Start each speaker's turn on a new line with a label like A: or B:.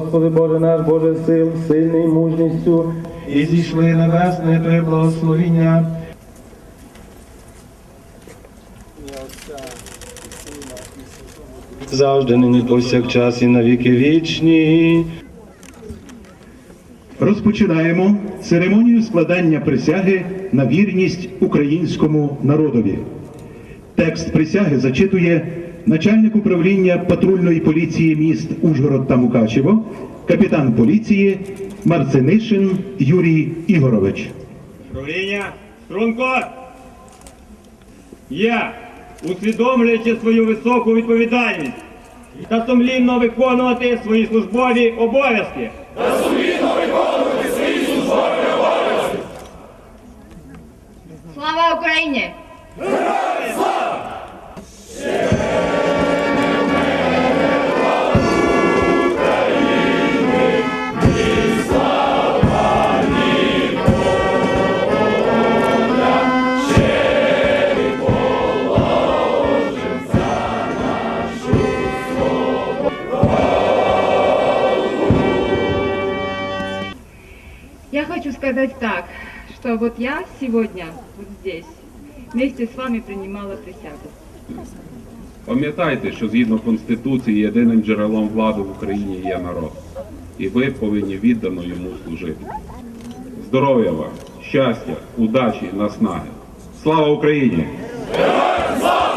A: Господи Боже наш, Боже сил, сильний мужністю, і зійшли небесне Твоє благословіння. Завжди нині повсякчас і на віки вічні.
B: Розпочинаємо церемонію складання присяги на вірність українському народові. Текст присяги зачитує начальник управління патрульної поліції міст Ужгород та Мукачево, капітан поліції Марцинишин Юрій Ігорович.
C: Правління, струнко! Я, усвідомлюючи свою високу відповідальність та сумлінно виконувати свої службові обов'язки. Та сумлінно виконувати
D: Я хочу сказать так, что вот я сегодня вот здесь вместе с вами принимала присягу.
E: Пам'ятайте, що згідно Конституції єдиним джерелом влади в Україні є народ. І ви повинні віддано йому служити. Здоров'я вам, щастя, удачі, наснаги. Слава Україні!
C: Слава!